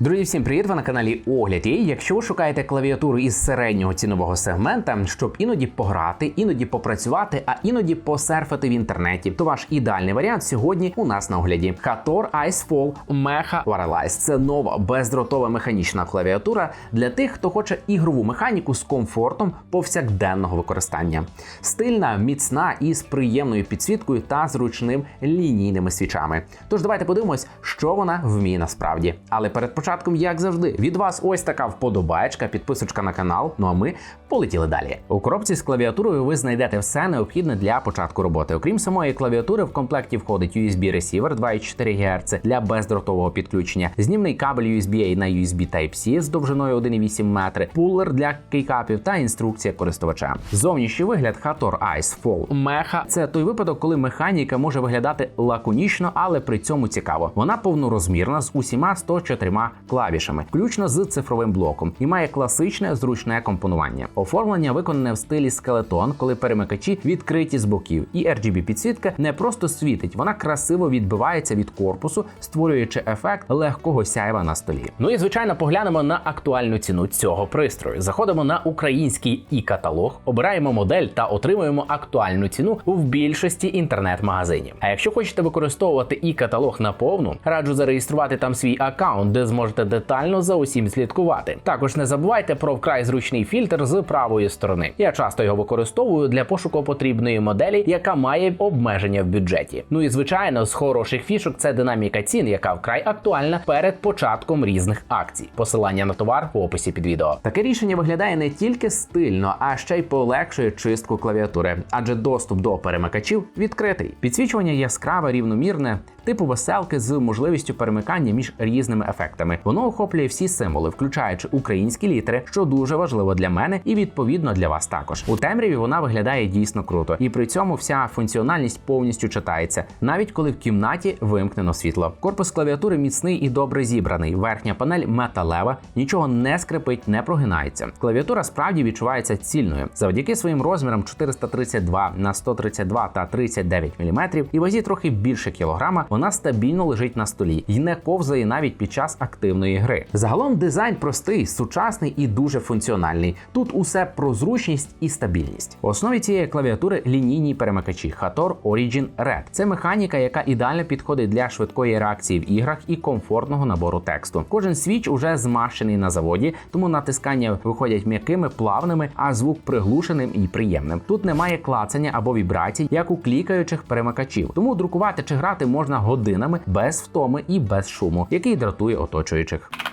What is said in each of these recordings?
Друзі, всім привіт! Ви на каналі Огляд. І якщо ви шукаєте клавіатуру із середнього цінового сегмента, щоб іноді пограти, іноді попрацювати, а іноді посерфити в інтернеті, то ваш ідеальний варіант сьогодні у нас на огляді. Hator Icefall Mecha Wireless. Це нова бездротова механічна клавіатура для тих, хто хоче ігрову механіку з комфортом повсякденного використання. Стильна, міцна і з приємною підсвіткою та зручним лінійними свічами. Тож давайте подивимось, що вона вміє насправді. Але перед початком, як завжди, від вас ось така вподобаєчка, підписочка на канал. Ну а ми полетіли далі. У коробці з клавіатурою ви знайдете все необхідне для початку роботи. Окрім самої клавіатури, в комплекті входить USB ресівер 2,4 ГГц для бездротового підключення, знімний кабель USB-A на USB Type-C з довжиною 1,8 метри, пулер для кейкапів та інструкція користувача. Зовнішній вигляд Hator Ice Fall Mecha – це той випадок, коли механіка може виглядати лаконічно, але при цьому цікаво. Вона повнорозмірна з усіма 104 клавішами, включно з цифровим блоком, і має класичне зручне компонування. Оформлення виконане в стилі скелетон, коли перемикачі відкриті з боків, і RGB підсвітка не просто світить, вона красиво відбивається від корпусу, створюючи ефект легкого сяйва на столі. Ну і звичайно, поглянемо на актуальну ціну цього пристрою. Заходимо на український і каталог, обираємо модель та отримуємо актуальну ціну в більшості інтернет-магазинів. А якщо хочете використовувати і каталог на повну, раджу зареєструвати там свій аккаунт, де зможете детально за усім слідкувати. Також не забувайте про вкрай зручний фільтр з правої сторони. Я часто його використовую для пошуку потрібної моделі, яка має обмеження в бюджеті. Ну і звичайно, з хороших фішок це динаміка цін, яка вкрай актуальна перед початком різних акцій. Посилання на товар в описі під відео. Таке рішення виглядає не тільки стильно, а ще й полегшує чистку клавіатури, адже доступ до перемикачів відкритий. Підсвічування яскраве, рівномірне, типу веселки з можливістю перемикання між різними ефектами. Воно охоплює всі символи, включаючи українські літери, що дуже важливо для мене і відповідно для вас також. У темряві вона виглядає дійсно круто, і при цьому вся функціональність повністю читається, навіть коли в кімнаті вимкнено світло. Корпус клавіатури міцний і добре зібраний. Верхня панель металева, нічого не скрипить, не прогинається. Клавіатура справді відчувається цільною завдяки своїм розмірам 432 на 132 та 39 мм і вазі трохи більше кілограма. Вона стабільно лежить на столі і не ковзає навіть під час активної гри. Загалом дизайн простий, сучасний і дуже функціональний. Тут усе про зручність і стабільність. В основі цієї клавіатури лінійні перемикачі Hator Origin Red. Це механіка, яка ідеально підходить для швидкої реакції в іграх і комфортного набору тексту. Кожен свіч уже змащений на заводі, тому натискання виходять м'якими, плавними, а звук приглушеним і приємним. Тут немає клацання або вібрацій, як у клікаючих перемикачів. Тому друкувати чи грати можна годинами без втоми і без шуму, який дратує оточуючих.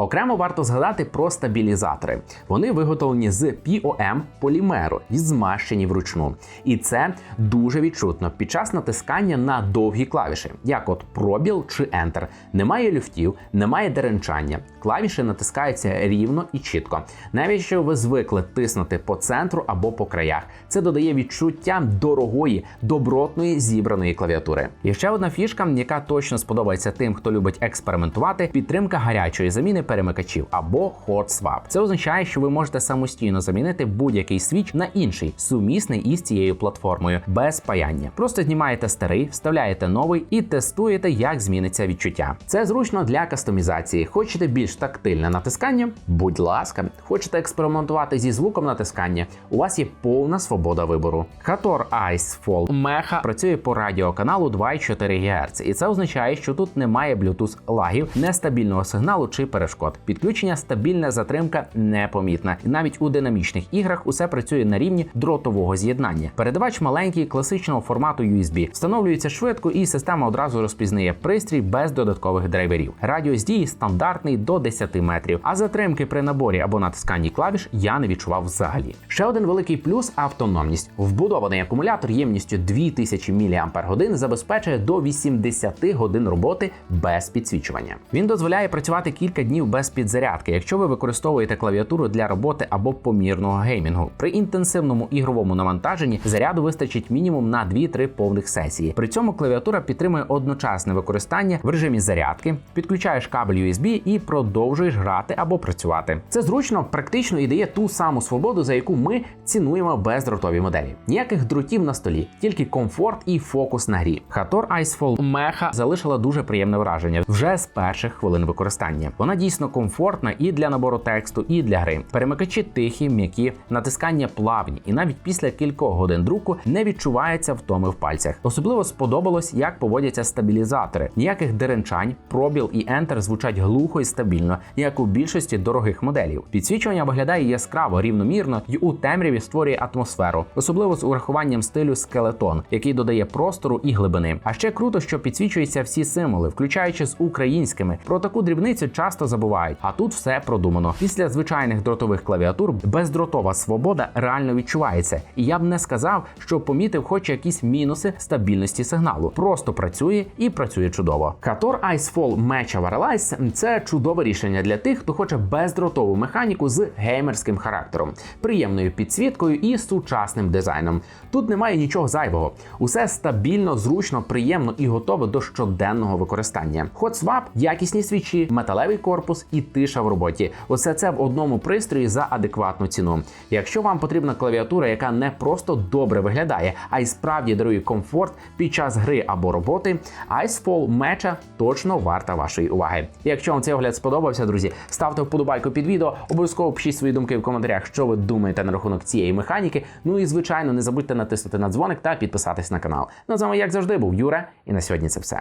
Окремо варто згадати про стабілізатори. Вони виготовлені з POM полімеру і змащені вручну. І це дуже відчутно під час натискання на довгі клавіші, як от пробіл чи Enter. Немає люфтів, немає деренчання. Клавіші натискаються рівно і чітко. Навіть якщо ви звикли тиснути по центру або по краях, це додає відчуття дорогої, добротної зібраної клавіатури. І ще одна фішка, яка точно сподобається тим, хто любить експериментувати: підтримка гарячої заміни перемикачів або hot swap. Це означає, що ви можете самостійно замінити будь-який свіч на інший, сумісний із цією платформою, без паяння. Просто знімаєте старий, вставляєте новий і тестуєте, як зміниться відчуття. Це зручно для кастомізації. Хочете більш тактильне натискання? Будь ласка, хочете експериментувати зі звуком натискання? У вас є повна свобода вибору. Hator Ice Fall Mecha працює по радіоканалу 2,4 ГГц, і це означає, що тут немає Bluetooth лагів, нестабільного сигналу чи перешкод. Підключення стабільна затримка непомітна. І навіть у динамічних іграх усе працює на рівні дротового з'єднання. Передавач маленький класичного формату USB. Встановлюється швидко, і система одразу розпізнає пристрій без додаткових драйверів. Радіус дії стандартний до 10 метрів. А затримки при наборі або натисканні клавіш я не відчував взагалі. Ще один великий плюс автономність. Вбудований акумулятор ємністю 2000 мАч забезпечує до 80 годин роботи без підсвічування. Він дозволяє працювати кілька днів без без підзарядки, якщо ви використовуєте клавіатуру для роботи або помірного геймінгу. При інтенсивному ігровому навантаженні заряду вистачить мінімум на 2-3 повних сесії. При цьому клавіатура підтримує одночасне використання в режимі зарядки, підключаєш кабель USB і продовжуєш грати або працювати. Це зручно, практично і дає ту саму свободу, за яку ми цінуємо бездротові моделі. Ніяких дротів на столі, тільки комфорт і фокус на грі. Hator Icefall Mecha залишила дуже приємне враження вже з перших хвилин використання. Вона дійсно комфортна і для набору тексту, і для гри. Перемикачі тихі, м'які, натискання плавні, і навіть після кількох годин друку не відчувається втоми в пальцях. Особливо сподобалось, як поводяться стабілізатори. Ніяких деренчань, пробіл і ентер звучать глухо і стабільно, як у більшості дорогих моделів. Підсвічування виглядає яскраво, рівномірно і у темряві створює атмосферу, особливо з урахуванням стилю скелетон, який додає простору і глибини. А ще круто, що підсвічуються всі символи, включаючи з українськими. Про таку дрібницю часто забувають. А тут все продумано. Після звичайних дротових клавіатур бездротова свобода реально відчувається. І я б не сказав, що помітив хоч якісь мінуси стабільності сигналу. Просто працює і працює чудово. Hator Icefall Match Wireless – це чудове рішення для тих, хто хоче бездротову механіку з геймерським характером, приємною підсвіткою і сучасним дизайном. Тут немає нічого зайвого. Усе стабільно, зручно, приємно і готове до щоденного використання. Hot Swap, якісні свічі, металевий корпус і тиша в роботі. Усе це в одному пристрої за адекватну ціну. Якщо вам потрібна клавіатура, яка не просто добре виглядає, а й справді дарує комфорт під час гри або роботи, Icefall Matcha точно варта вашої уваги. Якщо вам цей огляд сподобався, друзі, ставте вподобайку під відео, обов'язково пишіть свої думки в коментарях, що ви думаєте на рахунок цієї механіки. Ну і звичайно, не забудьте натиснути на дзвоник та підписатись на канал. Ну з вами, як завжди, був Юра, і на сьогодні це все.